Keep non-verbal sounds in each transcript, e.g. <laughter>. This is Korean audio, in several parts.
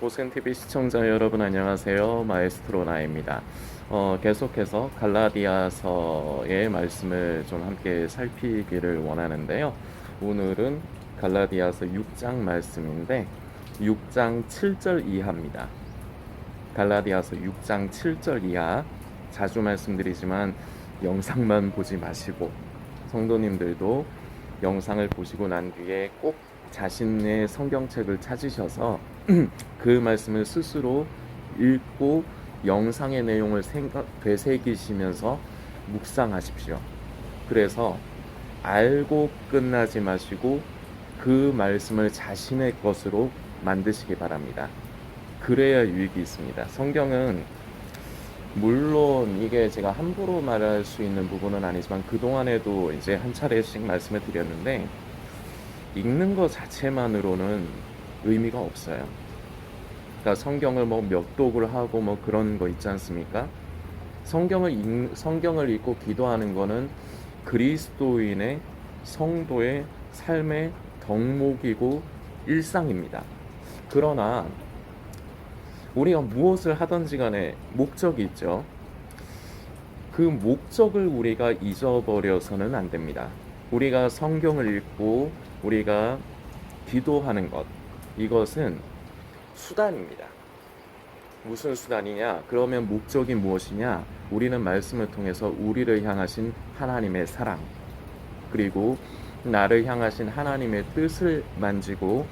고센TV 시청자 여러분 안녕하세요. 마에스트로 나입니다. 어, 계속해서 갈라디아서의 말씀을 좀 함께 살피기를 원하는데요. 오늘은 갈라디아서 6장 말씀인데 6장 7절 이하입니다. 갈라디아서 6장 7절 이하 자주 말씀드리지만 영상만 보지 마시고 성도님들도 영상을 보시고 난 뒤에 꼭 자신의 성경책을 찾으셔서 그 말씀을 스스로 읽고 영상의 내용을 생각 되새기시면서 묵상하십시오. 그래서 알고 끝나지 마시고 그 말씀을 자신의 것으로 만드시기 바랍니다. 그래야 유익이 있습니다. 성경은 물론 이게 제가 함부로 말할 수 있는 부분은 아니지만 그동안에도 이제 한 차례씩 말씀을 드렸는데 읽는 것 자체만으로는 의미가 없어요. 그러니까 성경을 뭐 몇 독을 하고 뭐 그런 거 있지 않습니까? 성경을 읽, 성경을 읽고 기도하는 거는 그리스도인의 성도의 삶의 덕목이고 일상입니다. 그러나 우리가 무엇을 하든지 간에 목적이 있죠. 그 목적을 우리가 잊어버려서는 안 됩니다. 우리가 성경을 읽고 우리가 기도하는 것 이것은 수단입니다. 무슨 수단이냐? 그러면 목적이 무엇이냐? 우리는 말씀을 통해서 우리를 향하신 하나님의 사랑 그리고 나를 향하신 하나님의 뜻을 만지고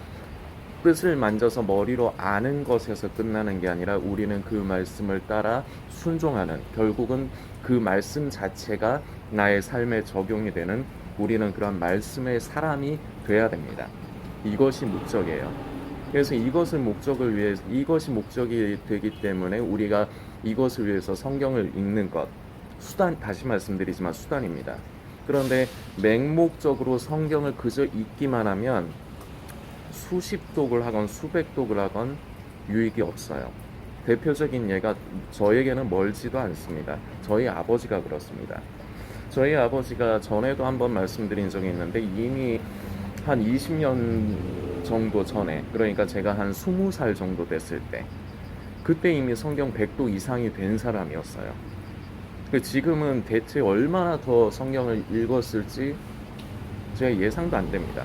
뜻을 만져서 머리로 아는 것에서 끝나는 게 아니라 우리는 그 말씀을 따라 순종하는 결국은 그 말씀 자체가 나의 삶에 적용이 되는 우리는 그런 말씀의 사람이 돼야 됩니다. 이것이 목적이에요. 그래서 이것을 목적을 위해 이것이 목적이 되기 때문에 우리가 이것을 위해서 성경을 읽는 것 수단 다시 말씀드리지만 수단입니다. 그런데 맹목적으로 성경을 그저 읽기만 하면 수십 독을 하건 수백 독을 하건 유익이 없어요. 대표적인 예가 저에게는 멀지도 않습니다. 저희 아버지가 그렇습니다. 저희 아버지가 전에도 한번 말씀드린 적이 있는데 이미 한 20년 정도 전에 그러니까 제가 한 20살 정도 됐을 때 그때 이미 성경 100도 이상이 된 사람이었어요. 그 지금은 대체 얼마나 더 성경을 읽었을지 제 예상도 안 됩니다.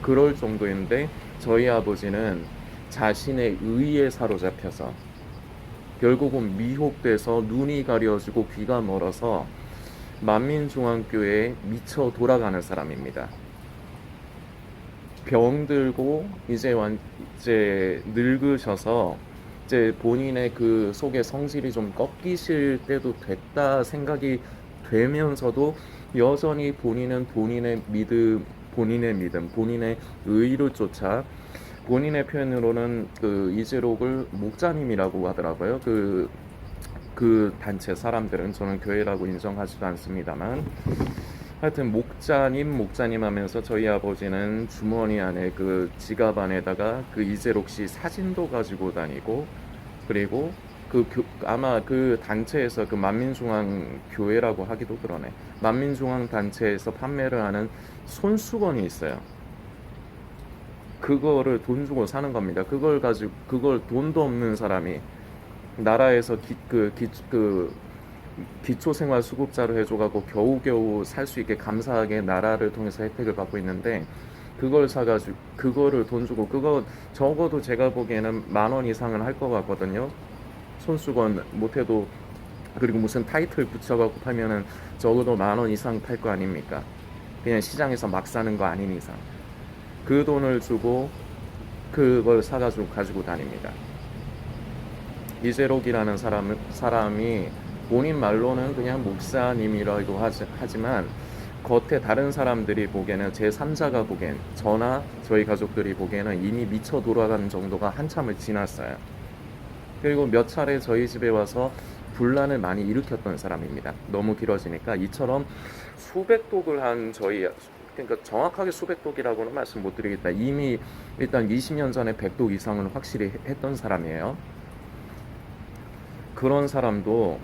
그럴 정도인데 저희 아버지는 자신의 의에 사로잡혀서 결국은 미혹돼서 눈이 가려지고 귀가 멀어서 만민중앙교회에 미쳐 돌아가는 사람입니다. 병들고 이제 완 이제 늙으셔서 이제 본인의 그 속의 성질이 좀 꺾이실 때도 됐다 생각이 되면서도 여전히 본인은 본인의 믿음, 본인의 믿음, 본인의 의를 쫓아 본인의 표현으로는 그 이재록을 목자님이라고 하더라고요. 그, 그 단체 사람들은 저는 교회라고 인정하지도 않습니다만 하여튼 목자님 목자님 하면서 저희 아버지는 주머니 안에 그 지갑 안에다가 그 이재록 씨 사진도 가지고 다니고 그리고 그 교, 아마 그 단체에서 그 만민중앙 교회라고 하기도 그러네 만민중앙 단체에서 판매를 하는 손수건이 있어요. 그거를 돈 주고 사는 겁니다. 그걸 가지고 그걸 돈도 없는 사람이 나라에서 기, 그, 기, 그 기초생활 수급자로 해줘가고 겨우겨우 살 수 있게 감사하게 나라를 통해서 혜택을 받고 있는데 그걸 사가지고 그거를 돈 주고 그거 적어도 제가 보기에는 만 원 이상은 할 것 같거든요. 손수건 못해도 그리고 무슨 타이틀 붙여갖고 팔면은 적어도 만 원 이상 팔 거 아닙니까? 그냥 시장에서 막 사는 거 아닌 이상 그 돈을 주고 그걸 사가지고 가지고 다닙니다. 이재록이라는 사람 사람이 본인 말로는 그냥 목사님이라고 하지, 하지만 겉에 다른 사람들이 보기에는 제 3자가 보기엔 저나 저희 가족들이 보기에는 이미 미쳐 돌아가는 정도가 한참을 지났어요. 그리고 몇 차례 저희 집에 와서 분란을 많이 일으켰던 사람입니다. 너무 길어지니까 이처럼 수백 독을 한 저희 그러니까 정확하게 수백 독이라고는 말씀 못 드리겠다. 이미 일단 20년 전에 100독 이상은 확실히 했던 사람이에요. 그런 사람도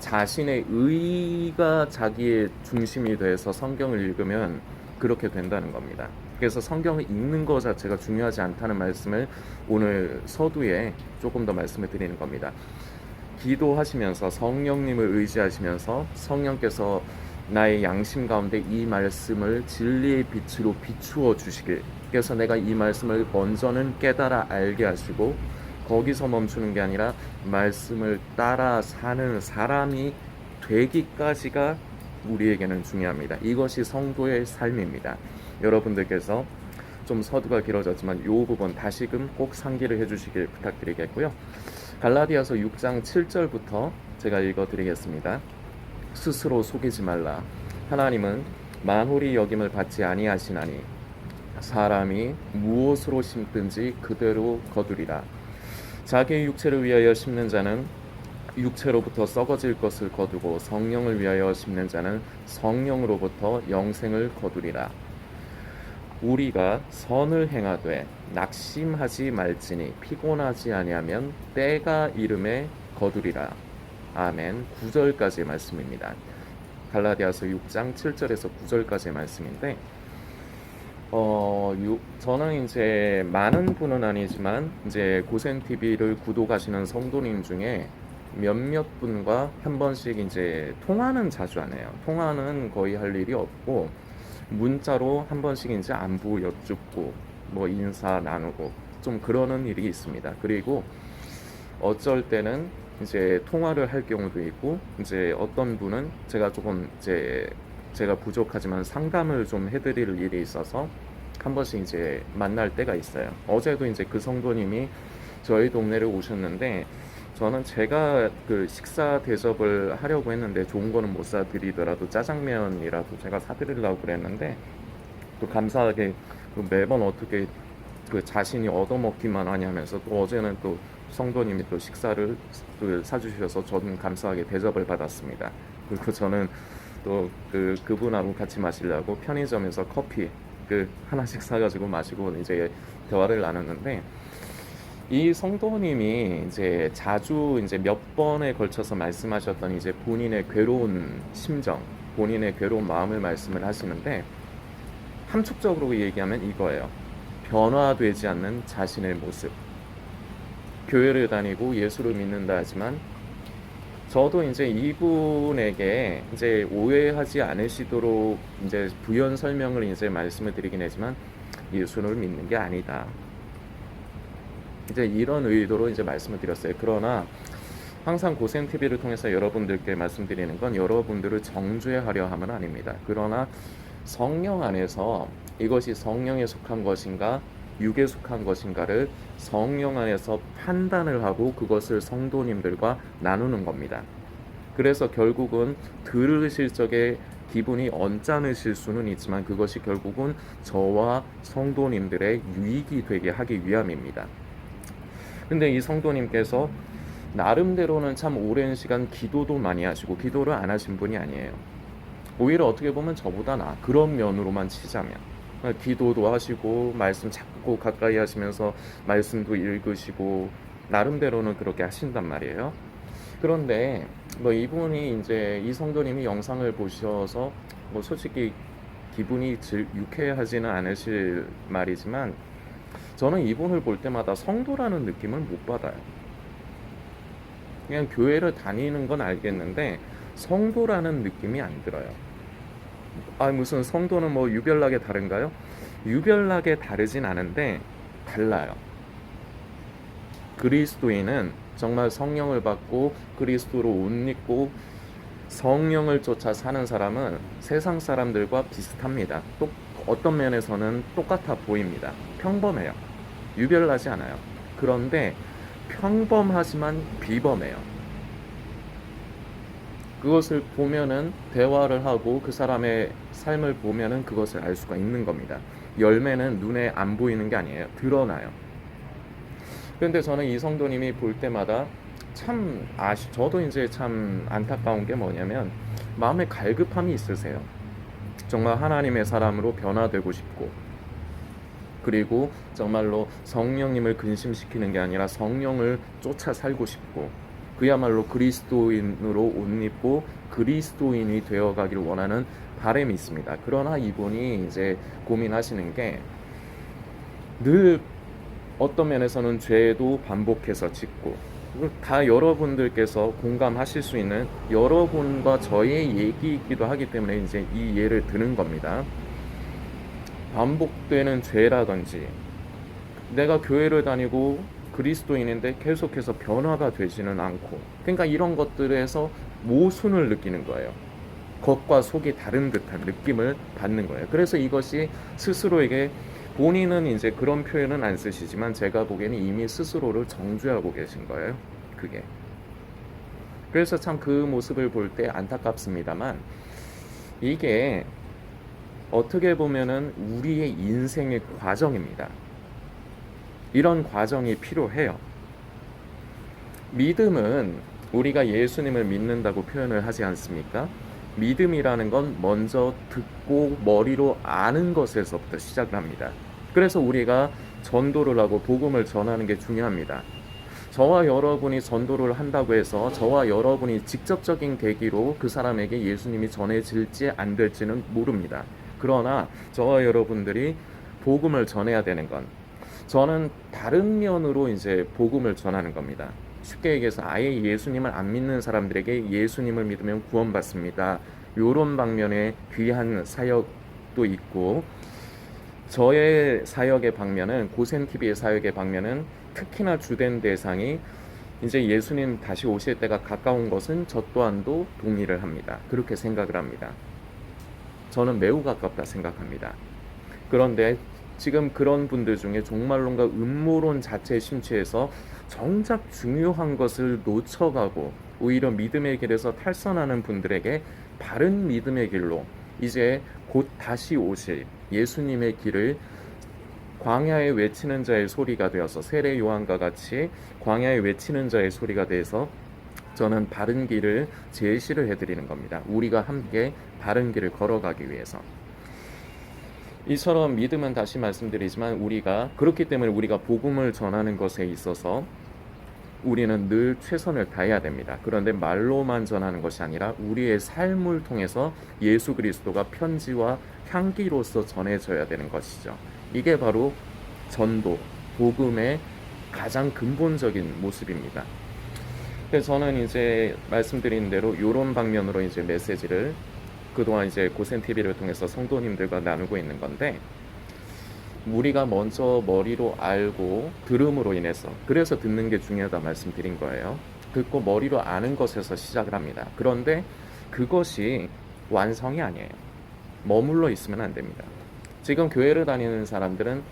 자신의 의가 자기의 중심이 돼서 성경을 읽으면 그렇게 된다는 겁니다. 그래서 성경을 읽는 것 자체가 중요하지 않다는 말씀을 오늘 서두에 조금 더 말씀을 드리는 겁니다. 기도하시면서 성령님을 의지하시면서 성령께서 나의 양심 가운데 이 말씀을 진리의 빛으로 비추어 주시길. 그래서 내가 이 말씀을 먼저는 깨달아 알게 하시고 거기서 멈추는 게 아니라 말씀을 따라 사는 사람이 되기까지가 우리에게는 중요합니다. 이것이 성도의 삶입니다. 여러분들께서 좀 서두가 길어졌지만 이 부분 다시금 꼭 상기를 해주시길 부탁드리겠고요. 갈라디아서 6장 7절부터 제가 읽어드리겠습니다. 스스로 속이지 말라. 하나님은 만홀이 여김을 받지 아니하시나니 사람이 무엇으로 심든지 그대로 거두리라. 자기의 육체를 위하여 심는 자는 육체로부터 썩어질 것을 거두고 성령을 위하여 심는 자는 성령으로부터 영생을 거두리라. 우리가 선을 행하되 낙심하지 말지니 피곤하지 아니하면 때가 이름에 거두리라. 아멘. 9절까지의 말씀입니다. 갈라디아서 6장 7절에서 9절까지의 말씀인데 어, 유, 저는 이제 많은 분은 아니지만 이제 고센 TV를 구독하시는 성도님 중에 몇몇 분과 한 번씩 이제 통화는 자주 안 해요. 통화는 거의 할 일이 없고 문자로 한 번씩 이제 안부 여쭙고 뭐 인사 나누고 좀 그러는 일이 있습니다. 그리고 어쩔 때는 이제 통화를 할 경우도 있고 이제 어떤 분은 제가 조금 이제 제가 부족하지만 상담을 좀 해드릴 일이 있어서 한 번씩 이제 만날 때가 있어요. 어제도 이제 그 성도님이 저희 동네를 오셨는데 저는 제가 그 식사 대접을 하려고 했는데 좋은 거는 못 사드리더라도 짜장면이라도 제가 사드리려고 그랬는데 또 감사하게 그 매번 어떻게 그 자신이 얻어먹기만 하냐면서 또 어제는 또 성도님이 또 식사를 또 사주셔서 저는 감사하게 대접을 받았습니다. 그리고 저는 또 그 그분하고 같이 마시려고 편의점에서 커피 그 하나씩 사가지고 마시고 이제 대화를 나눴는데 이 성도님이 이제 자주 이제 몇 번에 걸쳐서 말씀하셨던 이제 본인의 괴로운 심정, 본인의 괴로운 마음을 말씀을 하시는데 함축적으로 얘기하면 이거예요. 변화되지 않는 자신의 모습. 교회를 다니고 예수를 믿는다 하지만 저도 이제 이분에게 이제 오해하지 않으시도록 이제 부연 설명을 이제 말씀을 드리긴 하지만 예수를 믿는 게 아니다. 이제 이런 의도로 이제 말씀을 드렸어요. 그러나 항상 고생 TV를 통해서 여러분들께 말씀드리는 건 여러분들을 정죄하려 함은 아닙니다. 그러나 성령 안에서 이것이 성령에 속한 것인가 육에 속한 것인가를 성령 안에서 판단을 하고 그것을 성도님들과 나누는 겁니다. 그래서 결국은 들으실 적에 기분이 언짢으실 수는 있지만 그것이 결국은 저와 성도님들의 유익이 되게 하기 위함입니다. 근데 이 성도님께서 나름대로는 참 오랜 시간 기도도 많이 하시고 기도를 안 하신 분이 아니에요. 오히려 어떻게 보면 저보다 나 그런 면으로만 치자면 기도도 하시고 말씀 자꾸 가까이 하시면서 말씀도 읽으시고 나름대로는 그렇게 하신단 말이에요. 그런데 뭐 이분이 이제 이 성도님이 영상을 보셔서 뭐 솔직히 기분이 즐, 유쾌하지는 않으실 말이지만 저는 이분을 볼 때마다 성도라는 느낌을 못 받아요. 그냥 교회를 다니는 건 알겠는데 성도라는 느낌이 안 들어요. 아 무슨 성도는 뭐 유별나게 다른가요? 유별나게 다르진 않은데 달라요. 그리스도인은 정말 성령을 받고 그리스도로 옷 입고 성령을 쫓아 사는 사람은 세상 사람들과 비슷합니다. 또 어떤 면에서는 똑같아 보입니다. 평범해요. 유별나지 않아요. 그런데 평범하지만 비범해요. 그것을 보면은 대화를 하고 그 사람의 삶을 보면은 그것을 알 수가 있는 겁니다. 열매는 눈에 안 보이는 게 아니에요. 드러나요. 그런데 저는 이 성도님이 볼 때마다 참 아시, 저도 이제 참 안타까운 게 뭐냐면 마음에 갈급함이 있으세요. 정말 하나님의 사람으로 변화되고 싶고 그리고 정말로 성령님을 근심시키는 게 아니라 성령을 쫓아 살고 싶고 그야말로 그리스도인으로 옷 입고 그리스도인이 되어가기를 원하는 바람이 있습니다. 그러나 이분이 이제 고민하시는 게 늘 어떤 면에서는 죄도 반복해서 짓고 다 여러분들께서 공감하실 수 있는 여러분과 저의 얘기이기도 하기 때문에 이제 이 예를 드는 겁니다. 반복되는 죄라든지 내가 교회를 다니고 그리스도인인데 계속해서 변화가 되지는 않고 그러니까 이런 것들에서 모순을 느끼는 거예요. 겉과 속이 다른 듯한 느낌을 받는 거예요. 그래서 이것이 스스로에게 본인은 이제 그런 표현은 안 쓰시지만 제가 보기에는 이미 스스로를 정죄하고 계신 거예요. 그게. 그래서 참 그 모습을 볼 때 안타깝습니다만 이게 어떻게 보면은 우리의 인생의 과정입니다. 이런 과정이 필요해요. 믿음은 우리가 예수님을 믿는다고 표현을 하지 않습니까? 믿음이라는 건 먼저 듣고 머리로 아는 것에서부터 시작을 합니다. 그래서 우리가 전도를 하고 복음을 전하는 게 중요합니다. 저와 여러분이 전도를 한다고 해서 저와 여러분이 직접적인 계기로 그 사람에게 예수님이 전해질지 안 될지는 모릅니다. 그러나 저와 여러분들이 복음을 전해야 되는 건 저는 다른 면으로 이제 복음을 전하는 겁니다. 쉽게 얘기해서 아예 예수님을 안 믿는 사람들에게 예수님을 믿으면 구원받습니다. 요런 방면의 귀한 사역도 있고 저의 사역의 방면은 고센 TV의 사역의 방면은 특히나 주된 대상이 이제 예수님 다시 오실 때가 가까운 것은 저 또한도 동의를 합니다. 그렇게 생각을 합니다. 저는 매우 가깝다 생각합니다. 그런데 지금 그런 분들 중에 종말론과 음모론 자체에 심취해서 정작 중요한 것을 놓쳐가고 오히려 믿음의 길에서 탈선하는 분들에게 바른 믿음의 길로 이제 곧 다시 오실 예수님의 길을 광야에 외치는 자의 소리가 되어서 세례 요한과 같이 광야에 외치는 자의 소리가 돼서 저는 바른 길을 제시를 해드리는 겁니다. 우리가 함께 바른 길을 걸어가기 위해서. 이처럼 믿음은 다시 말씀드리지만 우리가 그렇기 때문에 우리가 복음을 전하는 것에 있어서 우리는 늘 최선을 다해야 됩니다. 그런데 말로만 전하는 것이 아니라 우리의 삶을 통해서 예수 그리스도가 편지와 향기로서 전해져야 되는 것이죠. 이게 바로 전도, 복음의 가장 근본적인 모습입니다. 저는 이제 말씀드린 대로 이런 방면으로 이제 메시지를 그동안 이제 고센 TV를 통해서 성도님들과 나누고 있는 건데 우리가 먼저 머리로 알고 들음으로 인해서 그래서 듣는 게 중요하다 말씀드린 거예요. 듣고 머리로 아는 것에서 시작을 합니다. 그런데 그것이 완성이 아니에요. 머물러 있으면 안 됩니다. 지금 교회를 다니는 사람들은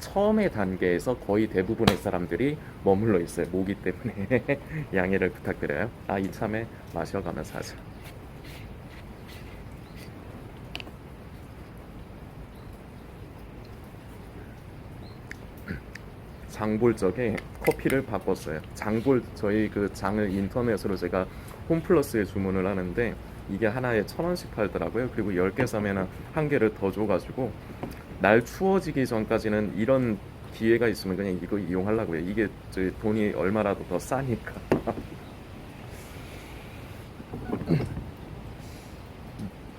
처음의 단계에서 거의 대부분의 사람들이 머물러 있어요. 모기 때문에 <laughs> 양해를 부탁드려요. 아 이참에 마셔가면서 하자. 장볼 적에 커피를 바꿨어요. 장볼 저희 그 장을 인터넷으로 제가 홈플러스에 주문을 하는데 이게 하나에 천 원씩 팔더라고요. 그리고 열 개 사면은 한 개를 더 줘가지고 날 추워지기 전까지는 이런 기회가 있으면 그냥 이거 이용하려고요. 이게 저 돈이 얼마라도 더 싸니까. <laughs>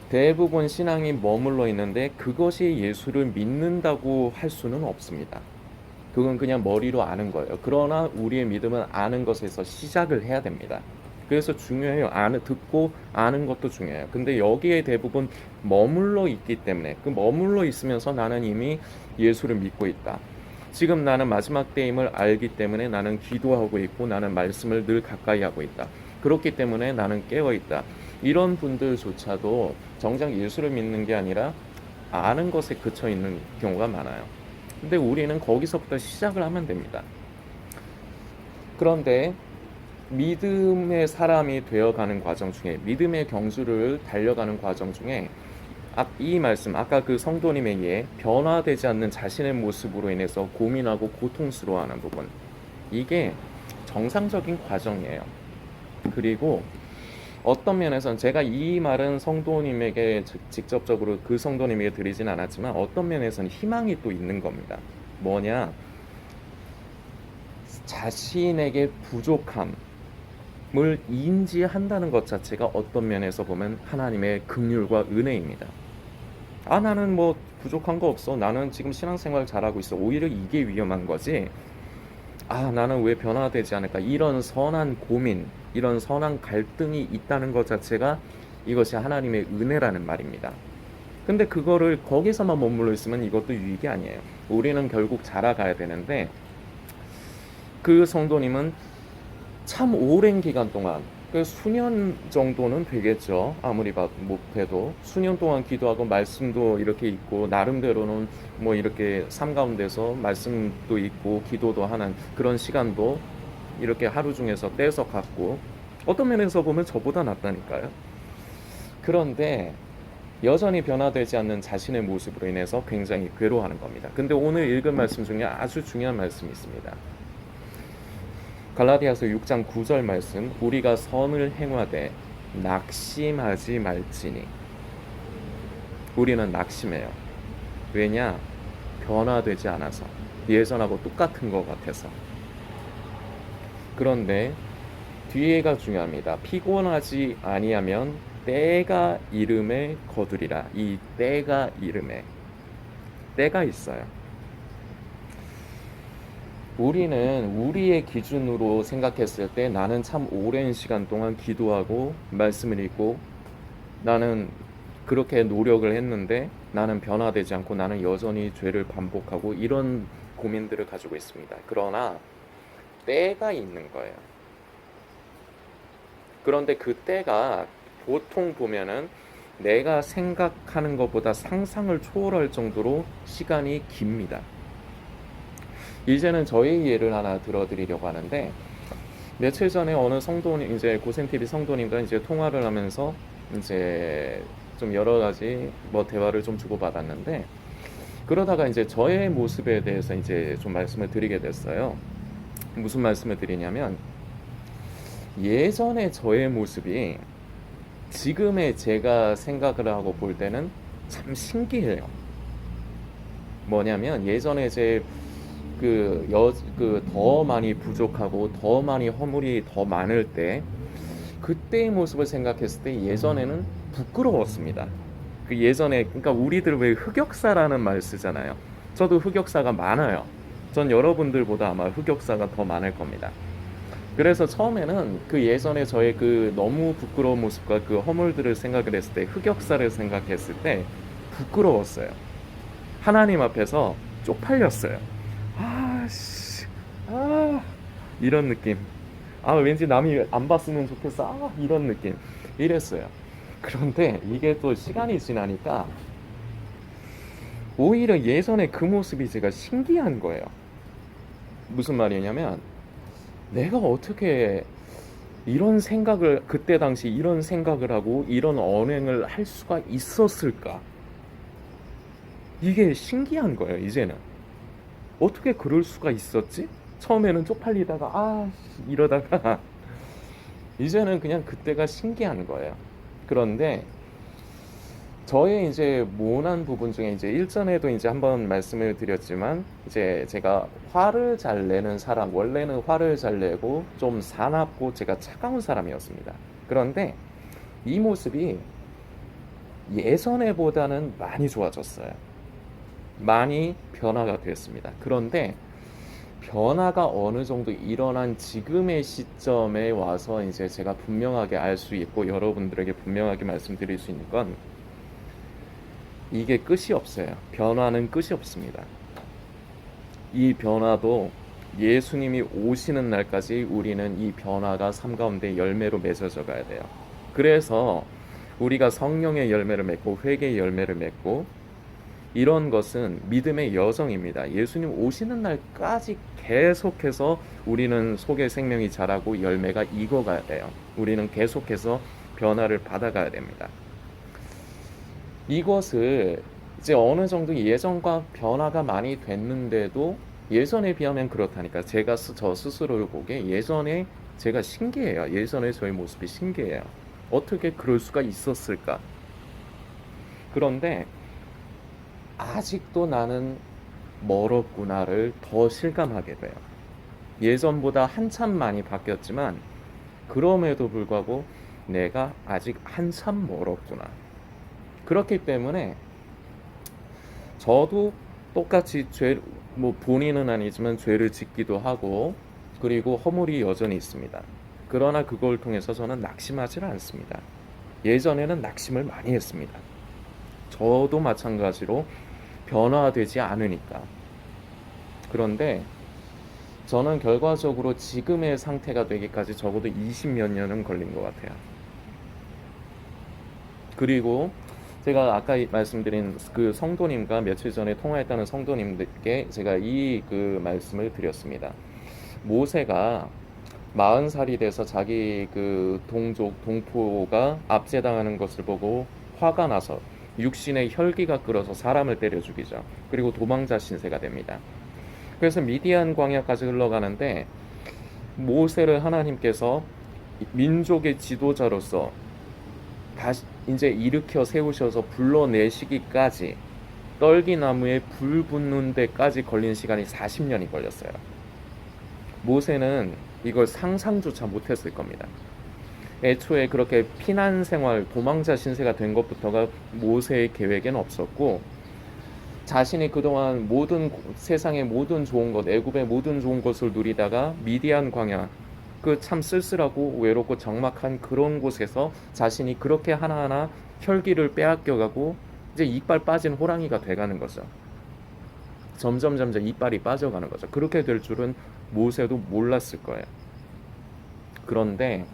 대부분 신앙이 머물러 있는데 그것이 예수를 믿는다고 할 수는 없습니다. 그건 그냥 머리로 아는 거예요. 그러나 우리의 믿음은 아는 것에서 시작을 해야 됩니다. 그래서 중요해요. 아는 듣고 아는 것도 중요해요. 근데 여기에 대부분 머물러 있기 때문에 그 머물러 있으면서 나는 이미 예수를 믿고 있다. 지금 나는 마지막 때임을 알기 때문에 나는 기도하고 있고 나는 말씀을 늘 가까이 하고 있다. 그렇기 때문에 나는 깨어 있다. 이런 분들조차도 정작 예수를 믿는 게 아니라 아는 것에 그쳐 있는 경우가 많아요. 근데 우리는 거기서부터 시작을 하면 됩니다. 그런데 믿음의 사람이 되어가는 과정 중에 믿음의 경주를 달려가는 과정 중에 아, 이 말씀 아까 그 성도님의 예 변화되지 않는 자신의 모습으로 인해서 고민하고 고통스러워하는 부분 이게 정상적인 과정이에요. 그리고 어떤 면에서는 제가 이 말은 성도님에게 직- 직접적으로 그 성도님에게 드리진 않았지만 어떤 면에서는 희망이 또 있는 겁니다. 뭐냐? 자신에게 부족함을 인지한다는 것 자체가 어떤 면에서 보면 하나님의 긍휼과 은혜입니다. 아 나는 뭐 부족한 거 없어. 나는 지금 신앙생활 잘하고 있어. 오히려 이게 위험한 거지. 아, 나는 왜 변화되지 않을까? 이런 선한 고민, 이런 선한 갈등이 있다는 것 자체가 이것이 하나님의 은혜라는 말입니다. 근데 그거를 거기서만 머물러 있으면 이것도 유익이 아니에요. 우리는 결국 자라가야 되는데 그 성도님은 참 오랜 기간 동안 그 수년 정도는 되겠죠. 아무리 봐- 못해도 수년 동안 기도하고 말씀도 이렇게 있고 나름대로는 뭐 이렇게 삶 가운데서 말씀도 있고 기도도 하는 그런 시간도 이렇게 하루 중에서 떼서 갖고 어떤 면에서 보면 저보다 낫다니까요. 그런데 여전히 변화되지 않는 자신의 모습으로 인해서 굉장히 괴로워하는 겁니다. 근데 오늘 읽은 말씀 중에 아주 중요한 말씀이 있습니다. 갈라디아서 6장 9절 말씀 우리가 선을 행하되 낙심하지 말지니 우리는 낙심해요. 왜냐? 변화되지 않아서 예전하고 똑같은 것 같아서 그런데 뒤에가 중요합니다. 피곤하지 아니하면 때가 이름에 거두리라. 이 때가 이름에 때가 있어요. 우리는 우리의 기준으로 생각했을 때 나는 참 오랜 시간 동안 기도하고 말씀을 읽고 나는 그렇게 노력을 했는데 나는 변화되지 않고 나는 여전히 죄를 반복하고 이런 고민들을 가지고 있습니다. 그러나 때가 있는 거예요. 그런데 그 때가 보통 보면은 내가 생각하는 것보다 상상을 초월할 정도로 시간이 깁니다. 이제는 저의 예를 하나 들어드리려고 하는데 며칠 전에 어느 성도님 이제 고생 TV 성도님과 이제 통화를 하면서 이제 좀 여러 가지 뭐 대화를 좀 주고받았는데 그러다가 이제 저의 모습에 대해서 이제 좀 말씀을 드리게 됐어요. 무슨 말씀을 드리냐면 예전에 저의 모습이 지금의 제가 생각을 하고 볼 때는 참 신기해요. 뭐냐면 예전에 제 그여그더 많이 부족하고 더 많이 허물이 더 많을 때 그때의 모습을 생각했을 때 예전에는 부끄러웠습니다. 그 예전에 그러니까 우리들 왜 흑역사라는 말 쓰잖아요. 저도 흑역사가 많아요. 전 여러분들보다 아마 흑역사가 더 많을 겁니다. 그래서 처음에는 그 예전에 저의 그 너무 부끄러운 모습과 그 허물들을 생각을 했을 때 흑역사를 생각했을 때 부끄러웠어요. 하나님 앞에서 쪽팔렸어요. 아, 씨, 아, 이런 느낌. 아, 왠지 남이 안 봤으면 좋겠어. 아, 이런 느낌. 이랬어요. 그런데 이게 또 시간이 지나니까 오히려 예전에 그 모습이 제가 신기한 거예요. 무슨 말이냐면 내가 어떻게 이런 생각을 그때 당시 이런 생각을 하고 이런 언행을 할 수가 있었을까? 이게 신기한 거예요, 이제는. 어떻게 그럴 수가 있었지? 처음에는 쪽팔리다가 아 이러다가 <laughs> 이제는 그냥 그때가 신기한 거예요. 그런데 저의 이제 모난 부분 중에 이제 일전에도 이제 한번 말씀을 드렸지만 이제 제가 화를 잘 내는 사람 원래는 화를 잘 내고 좀 사납고 제가 차가운 사람이었습니다. 그런데 이 모습이 예전에보다는 많이 좋아졌어요. 많이 변화가 됐습니다. 그런데 변화가 어느 정도 일어난 지금의 시점에 와서 이제 제가 분명하게 알 수 있고 여러분들에게 분명하게 말씀드릴 수 있는 건 이게 끝이 없어요. 변화는 끝이 없습니다. 이 변화도 예수님이 오시는 날까지 우리는 이 변화가 삶 가운데 열매로 맺어져 가야 돼요. 그래서 우리가 성령의 열매를 맺고 회개의 열매를 맺고 이런 것은 믿음의 여정입니다. 예수님 오시는 날까지 계속해서 우리는 속의 생명이 자라고 열매가 익어가야 돼요. 우리는 계속해서 변화를 받아가야 됩니다. 이것을 이제 어느 정도 예전과 변화가 많이 됐는데도 예전에 비하면 그렇다니까 제가 스- 저 스스로를 보기에 예전에 제가 신기해요. 예전에 저의 모습이 신기해요. 어떻게 그럴 수가 있었을까? 그런데 아직도 나는 멀었구나를 더 실감하게 돼요. 예전보다 한참 많이 바뀌었지만 그럼에도 불구하고 내가 아직 한참 멀었구나. 그렇기 때문에 저도 똑같이 죄, 뭐 본인은 아니지만 죄를 짓기도 하고 그리고 허물이 여전히 있습니다. 그러나 그걸 통해서 저는 낙심하지 않습니다. 예전에는 낙심을 많이 했습니다. 저도 마찬가지로 변화되지 않으니까. 그런데 저는 결과적으로 지금의 상태가 되기까지 적어도 20몇 년은 걸린 것 같아요. 그리고 제가 아까 이- 말씀드린 그 성도님과 며칠 전에 통화했다는 성도님들께 제가 이 그 말씀을 드렸습니다. 모세가 40살이 돼서 자기 그 동족 동포가 압제당하는 것을 보고 화가 나서 육신의 혈기가 끓어서 사람을 때려 죽이죠. 그리고 도망자 신세가 됩니다. 그래서 미디안 광야까지 흘러가는데 모세를 하나님께서 민족의 지도자로서 다시 이제 일으켜 세우셔서 불러내시기까지 떨기나무에 불 붙는 데까지 걸린 시간이 40년이 걸렸어요. 모세는 이걸 상상조차 못했을 겁니다. 애초에 그렇게 피난 생활, 도망자 신세가 된 것부터가 모세의 계획에는 없었고 자신이 그동안 모든 세상의 모든 좋은 것, 애굽의 모든 좋은 것을 누리다가 미디안 광야 그 참 쓸쓸하고 외롭고 적막한 그런 곳에서 자신이 그렇게 하나하나 혈기를 빼앗겨가고 이제 이빨 빠진 호랑이가 돼가는 거죠. 점점 점점 이빨이 빠져가는 거죠. 그렇게 될 줄은 모세도 몰랐을 거예요. 그런데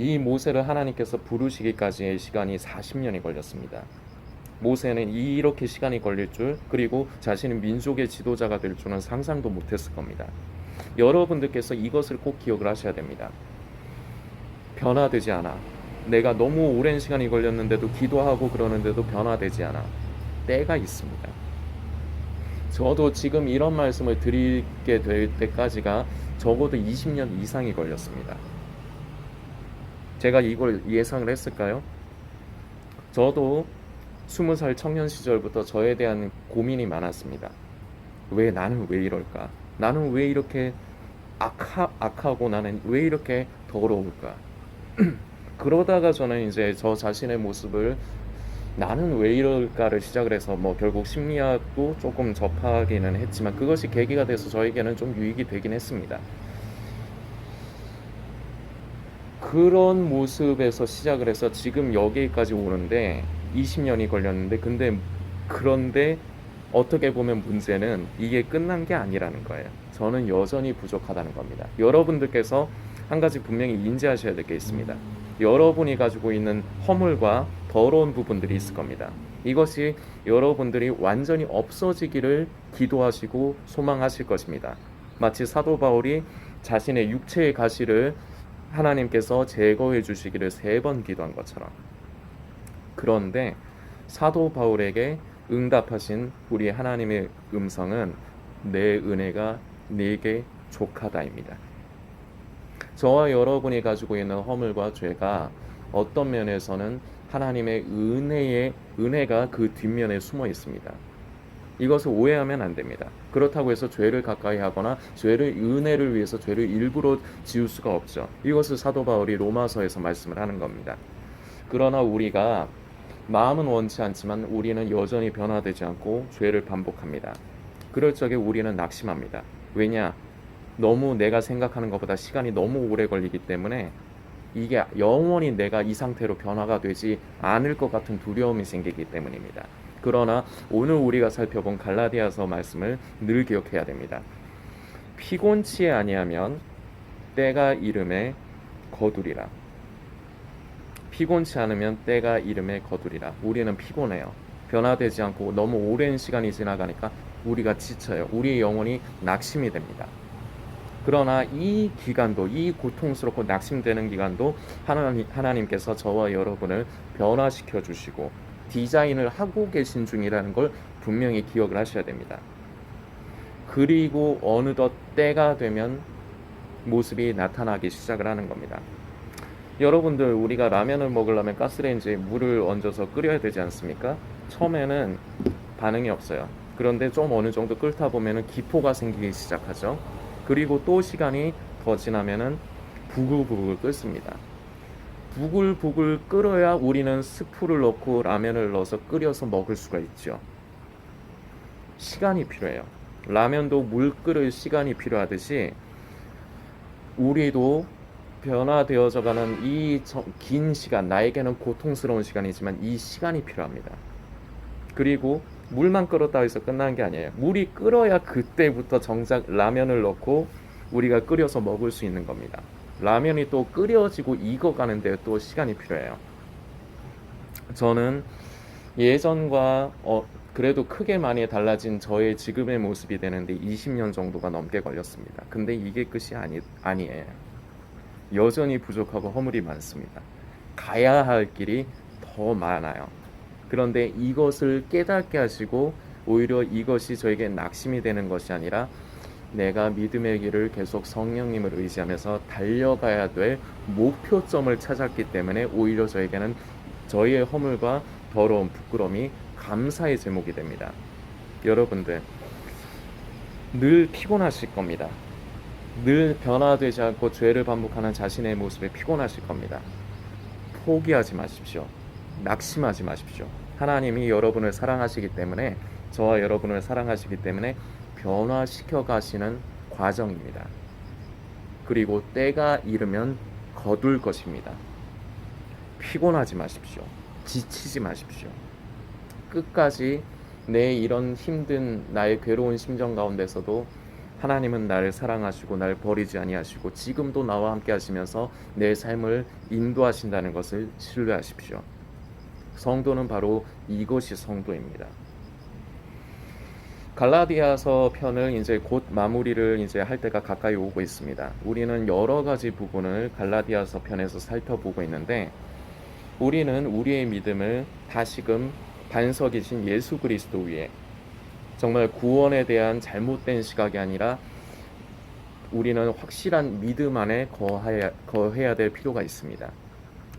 이 모세를 하나님께서 부르시기까지의 시간이 40년이 걸렸습니다. 모세는 이렇게 시간이 걸릴 줄 그리고 자신은 민족의 지도자가 될 줄은 상상도 못했을 겁니다. 여러분들께서 이것을 꼭 기억을 하셔야 됩니다. 변화되지 않아. 내가 너무 오랜 시간이 걸렸는데도 기도하고 그러는데도 변화되지 않아. 때가 있습니다. 저도 지금 이런 말씀을 드리게 될 때까지가 적어도 20년 이상이 걸렸습니다. 제가 이걸 예상을 했을까요? 저도 20살 청년 시절부터 저에 대한 고민이 많았습니다. 왜 나는 왜 이럴까? 나는 왜 이렇게 악하, 악하고 나는 왜 이렇게 더러울까? <clears throat> 그러다가 저는 이제 저 자신의 모습을 나는 왜 이럴까를 시작을 해서 뭐 결국 심리학도 조금 접하기는 했지만 그것이 계기가 돼서 저에게는 좀 유익이 되긴 했습니다. 그런 모습에서 시작을 해서 지금 여기까지 오는데 20년이 걸렸는데 근데 그런데 어떻게 보면 문제는 이게 끝난 게 아니라는 거예요. 저는 여전히 부족하다는 겁니다. 여러분들께서 한 가지 분명히 인지하셔야 될 게 있습니다. 여러분이 가지고 있는 허물과 더러운 부분들이 있을 겁니다. 이것이 여러분들이 완전히 없어지기를 기도하시고 소망하실 것입니다. 마치 사도 바울이 자신의 육체의 가시를 하나님께서 제거해 주시기를 세 번 기도한 것처럼. 그런데 사도 바울에게 응답하신 우리 하나님의 음성은 내 은혜가 네게 족하다입니다. 저와 여러분이 가지고 있는 허물과 죄가 어떤 면에서는 하나님의 은혜의 은혜가 그 뒷면에 숨어 있습니다. 이것을 오해하면 안 됩니다. 그렇다고 해서 죄를 가까이 하거나 죄를 은혜를 위해서 죄를 일부러 지울 수가 없죠. 이것을 사도 바울이 로마서에서 말씀을 하는 겁니다. 그러나 우리가 마음은 원치 않지만 우리는 여전히 변화되지 않고 죄를 반복합니다. 그럴 적에 우리는 낙심합니다. 왜냐? 너무 내가 생각하는 것보다 시간이 너무 오래 걸리기 때문에 이게 영원히 내가 이 상태로 변화가 되지 않을 것 같은 두려움이 생기기 때문입니다. 그러나 오늘 우리가 살펴본 갈라디아서 말씀을 늘 기억해야 됩니다. 피곤치 아니하면 때가 이름에 거두리라. 피곤치 않으면 때가 이름에 거두리라. 우리는 피곤해요. 변화되지 않고 너무 오랜 시간이 지나가니까 우리가 지쳐요. 우리의 영혼이 낙심이 됩니다. 그러나 이 기간도 이 고통스럽고 낙심되는 기간도 하나님, 하나님께서 저와 여러분을 변화시켜 주시고 디자인을 하고 계신 중이라는 걸 분명히 기억을 하셔야 됩니다. 그리고 어느덧 때가 되면 모습이 나타나기 시작을 하는 겁니다. 여러분들 우리가 라면을 먹으려면 가스레인지에 물을 얹어서 끓여야 되지 않습니까? 처음에는 반응이 없어요. 그런데 좀 어느 정도 끓다 보면은 기포가 생기기 시작하죠. 그리고 또 시간이 더 지나면은 부글부글 끓습니다. 부글부글 끓어야 우리는 스프를 넣고 라면을 넣어서 끓여서 먹을 수가 있죠. 시간이 필요해요. 라면도 물 끓을 시간이 필요하듯이 우리도 변화되어져 가는 이 긴 시간, 나에게는 고통스러운 시간이지만 이 시간이 필요합니다. 그리고 물만 끓었다 해서 끝난 게 아니에요. 물이 끓어야 그때부터 정작 라면을 넣고 우리가 끓여서 먹을 수 있는 겁니다. 라면이 또 끓여지고 익어가는데 또 시간이 필요해요. 저는 예전과 어, 그래도 크게 많이 달라진 저의 지금의 모습이 되는데 20년 정도가 넘게 걸렸습니다. 근데 이게 끝이 아니, 아니에요. 여전히 부족하고 허물이 많습니다. 가야 할 길이 더 많아요. 그런데 이것을 깨닫게 하시고 오히려 이것이 저에게 낙심이 되는 것이 아니라 내가 믿음의 길을 계속 성령님을 의지하면서 달려가야 될 목표점을 찾았기 때문에 오히려 저에게는 저희의 허물과 더러운 부끄러움이 감사의 제목이 됩니다. 여러분들 늘 피곤하실 겁니다. 늘 변화되지 않고 죄를 반복하는 자신의 모습에 피곤하실 겁니다. 포기하지 마십시오. 낙심하지 마십시오. 하나님이 여러분을 사랑하시기 때문에 저와 여러분을 사랑하시기 때문에 변화시켜 가시는 과정입니다. 그리고 때가 이르면 거둘 것입니다. 피곤하지 마십시오. 지치지 마십시오. 끝까지 내 이런 힘든 나의 괴로운 심정 가운데서도 하나님은 나를 사랑하시고 날 버리지 아니하시고 지금도 나와 함께 하시면서 내 삶을 인도하신다는 것을 신뢰하십시오. 성도는 바로 이것이 성도입니다. 갈라디아서 편을 이제 곧 마무리를 이제 할 때가 가까이 오고 있습니다. 우리는 여러 가지 부분을 갈라디아서 편에서 살펴보고 있는데 우리는 우리의 믿음을 다시금 반석이신 예수 그리스도 위에 정말 구원에 대한 잘못된 시각이 아니라 우리는 확실한 믿음 안에 거해야, 거해야 될 필요가 있습니다.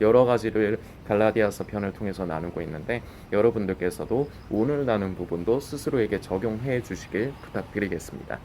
여러 가지를 갈라디아서 편을 통해서 나누고 있는데 여러분들께서도 오늘 나눈 부분도 스스로에게 적용해 주시길 부탁드리겠습니다.